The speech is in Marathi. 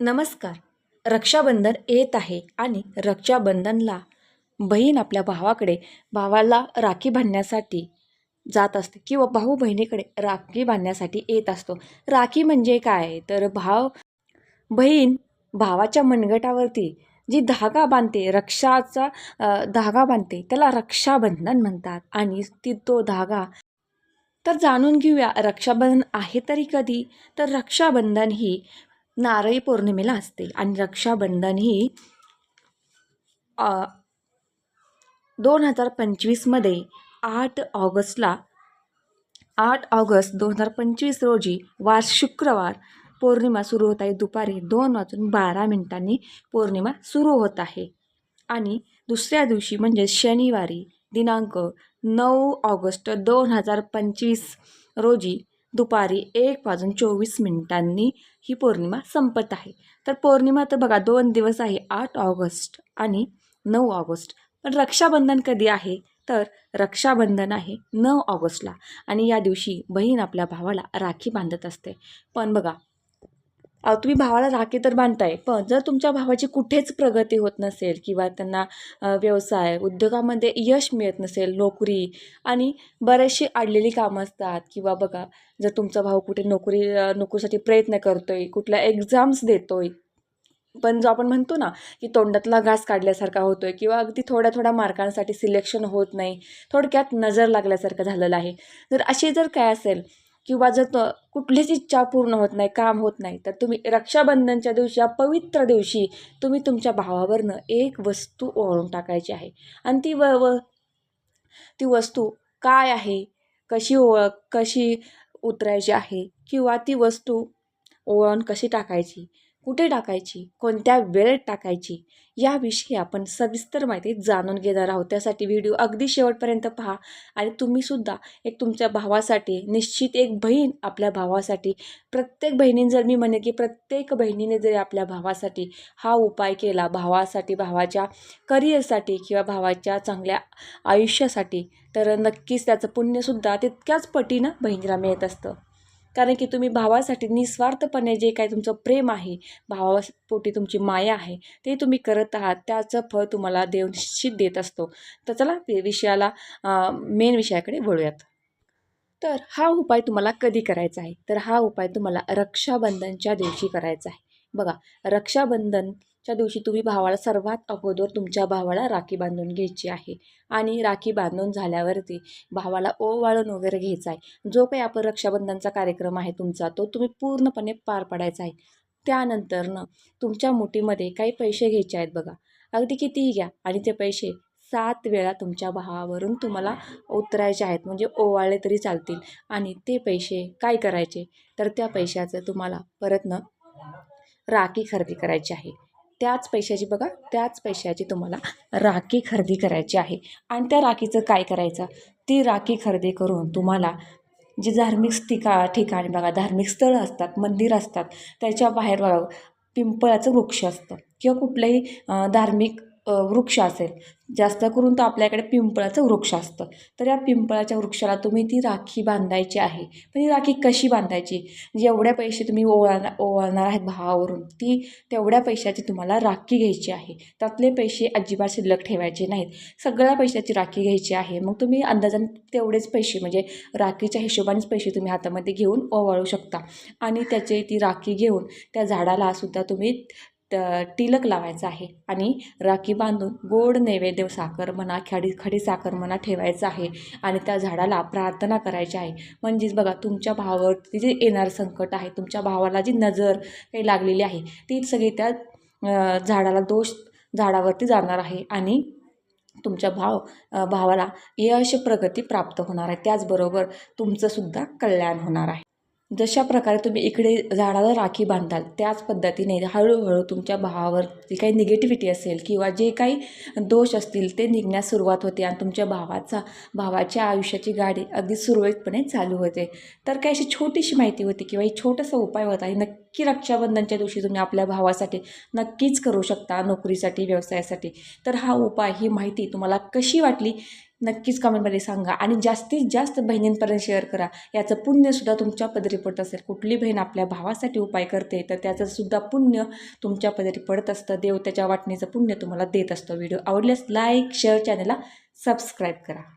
नमस्कार. रक्षाबंधन येत आहे आणि रक्षाबंधनला बहीण आपल्या भावाकडे भावाला राखी बांधण्यासाठी जात असते किंवा भाऊ बहिणीकडे राखी बांधण्यासाठी येत असतो. राखी म्हणजे काय? तर भाव बहीण भावाच्या मनगटावरती जी धागा बांधते रक्षाचा धागा बांधते त्याला रक्षाबंधन म्हणतात. आणि ती तो धागा तर जाणून घेऊया रक्षाबंधन आहे तरी कधी? तर रक्षाबंधन ही नारळी पौर्णिमेला असते आणि रक्षाबंधन ही दोन हजार पंचवीसमध्ये आठ ऑगस्टला आठ ऑगस्ट दोन हजार पंचवीस रोजी वार शुक्रवार पौर्णिमा सुरू होत आहे. दुपारी दोन वाजून बारा मिनिटांनी पौर्णिमा सुरू होत आहे. आणि दुसऱ्या दिवशी म्हणजे शनिवारी दिनांक नऊ ऑगस्ट दोन हजार पंचवीस रोजी दुपारी एक वाजून चोवीस मिनिटांनी ही पौर्णिमा संपत आहे. तर पौर्णिमा तर बघा दोन दिवस आहे आठ ऑगस्ट आणि नऊ ऑगस्ट. पण रक्षाबंधन कधी आहे? तर रक्षाबंधन आहे नऊ ऑगस्टला. आणि या दिवशी बहीण आपल्या भावाला राखी बांधत असते. पण बघा तुम्ही भावाला राखी तर बांधताय पण जर तुमच्या भावाची कुठेच प्रगती होत नसेल किंवा त्यांना व्यवसाय उद्योगामध्ये यश मिळत नसेल नोकरी आणि बरेचशी अडलेली कामं असतात किंवा बघा जर तुमचा भाऊ कुठे नोकरी नोकरीसाठी प्रयत्न करतोय कुठल्या एक्झाम्स देतोय पण जो आपण म्हणतो ना की तोंडातला घास काढल्यासारखा होतोय किंवा अगदी थोड्या थोड्या मार्कांसाठी सिलेक्शन होत नाही थोडक्यात नजर लागल्यासारखं झालेलं आहे. जर अशी जर काय असेल किंवा जर त कुठलीच इच्छा पूर्ण होत नाही काम होत नाही तर तुम्ही रक्षाबंधनच्या दिवशी या पवित्र दिवशी तुम्ही तुमच्या भावावरनं एक वस्तू ओळून टाकायची आहे. आणि ती व व ती वस्तू काय आहे? कशी ओळख कशी उतरायची आहे? किंवा ती वस्तू ओळण कशी टाकायची? कुठे टाकायची? कोणत्या वेळेत टाकायची? याविषयी आपण सविस्तर माहिती जाणून घेणार आहोत. त्यासाठी व्हिडिओ अगदी शेवटपर्यंत पहा आणि तुम्हीसुद्धा एक तुमच्या भावासाठी निश्चित एक बहीण आपल्या भावासाठी प्रत्येक बहिणीने जर मी म्हणेन की प्रत्येक बहिणीने जरी आपल्या भावासाठी हा उपाय केला भावासाठी भावाच्या करिअरसाठी किंवा भावाच्या चांगल्या आयुष्यासाठी तर नक्कीच त्याचं पुण्यसुद्धा तितक्याच पटीनं बहिणीला मिळत असतं. कारण की तुम्ही भावासाठी निस्वार्थपणे जे काही तुमचं प्रेम आहे भावापोटी तुमची माया आहे ते तुम्ही करत आहात त्याचं फळ तुम्हाला देव निश्चित देत असतो. तर चला विषयाला मेन विषयाकडे वळूयात. तर हा उपाय तुम्हाला कधी करायचा आहे? तर हा उपाय तुम्हाला रक्षाबंधनच्या दिवशी करायचा आहे. बघा रक्षाबंधन च्या दिवशी तुम्ही भावाला सर्वात अगोदर तुमच्या भावाला राखी बांधून घ्यायची आहे. आणि राखी बांधून झाल्यावरती भावाला ओवाळून वगैरे घ्यायचा आहे. जो काही आपण रक्षाबंधनचा कार्यक्रम आहे तुमचा तो तुम्ही पूर्णपणे पार पाडायचा आहे. त्यानंतरनं तुमच्या मुठीमध्ये काही पैसे घ्यायचे आहेत बघा. अगदी कितीही घ्या आणि ते पैसे सात वेळा तुमच्या भावावरून तुम्हाला उतरायचे आहेत. म्हणजे ओवाळले तरी चालतील. आणि ते पैसे काय करायचे? तर त्या पैशाचं तुम्हाला परत न राखी खरेदी करायची आहे. त्याच पैशाची बघा त्याच पैशाची तुम्हाला राखी खरेदी करायची आहे. आणि त्या राखीचं काय करायचं? ती राखी खरेदी करून तुम्हाला जी धार्मिक ठिका ठिकाणी बघा धार्मिक स्थळं असतात मंदिर असतात त्याच्या बाहेर बघा पिंपळाचं वृक्ष असतं किंवा कुठलंही धार्मिक वृक्ष असेल. जास्त करून तर आपल्याकडे पिंपळाचं वृक्ष असतं. तर या पिंपळाच्या वृक्षाला तुम्ही ती राखी बांधायची आहे. पण ही राखी कशी बांधायची? म्हणजे जेवढ्या पैसे तुम्ही ओवाळणार ओवाळणार आहेत भावावरून. ती तेवढ्या पैशाची तुम्हाला राखी घ्यायची आहे. त्यातले पैसे अजिबात शिल्लक ठेवायचे नाहीत. सगळ्या पैशाची राखी घ्यायची आहे. मग तुम्ही अंदाजाने तेवढेच पैसे म्हणजे राखीच्या हिशोबानेच पैसे तुम्ही हातामध्ये घेऊन ओवाळू शकता. आणि त्याचे ती राखी घेऊन त्या झाडाला सुद्धा तुम्ही त टिलक लावायचं आहे आणि राखी बांधून गोड नैवेद्य साखर म्हणा खडी खडी साखर म्हणा ठेवायचं आहे आणि त्या झाडाला प्रार्थना करायची आहे. म्हणजेच बघा तुमच्या भावावरती जे येणारं संकट आहे तुमच्या भावाला जी नजर काही लागलेली आहे ती सगळी त्या झाडाला दोष झाडावरती जाणार आहे आणि तुमच्या भाव भावाला यश प्रगती प्राप्त होणार आहे. त्याचबरोबर तुमचंसुद्धा कल्याण होणार आहे. जशा प्रकारे तुम्ही इकडे झाडाला राखी बांधाल त्याच पद्धतीने हळूहळू तुमच्या भावावर जी काही निगेटिव्हिटी असेल किंवा जे काही दोष असतील ते निघण्यास सुरुवात होते आणि तुमच्या भावाचा भावाच्या आयुष्याची गाडी अगदी सुरळीतपणे चालू होते. तर काही अशी छोटीशी माहिती होती किंवा एक छोटासा उपाय होता हे नक्की रक्षाबंधनच्या दिवशी तुम्ही आपल्या भावासाठी नक्कीच करू शकता नोकरीसाठी व्यवसायासाठी. तर हा उपाय ही माहिती तुम्हाला कशी वाटली? नक्कीच कमेंटमध्ये सांगा. आणि जास्तीत जास्त बहिणींपर्यंत शेअर करा. याचं पुण्यसुद्धा तुमच्या पदरी पडत असेल. कुठली बहीण आपल्या भावासाठी उपाय करते तर त्याचंसुद्धा पुण्य तुमच्या पदरी पडत असतं. देव त्याच्या वाटणीचं पुण्य तुम्हाला देत असतं. व्हिडिओ आवडल्यास लाईक शेअर चॅनलला सबस्क्राईब करा.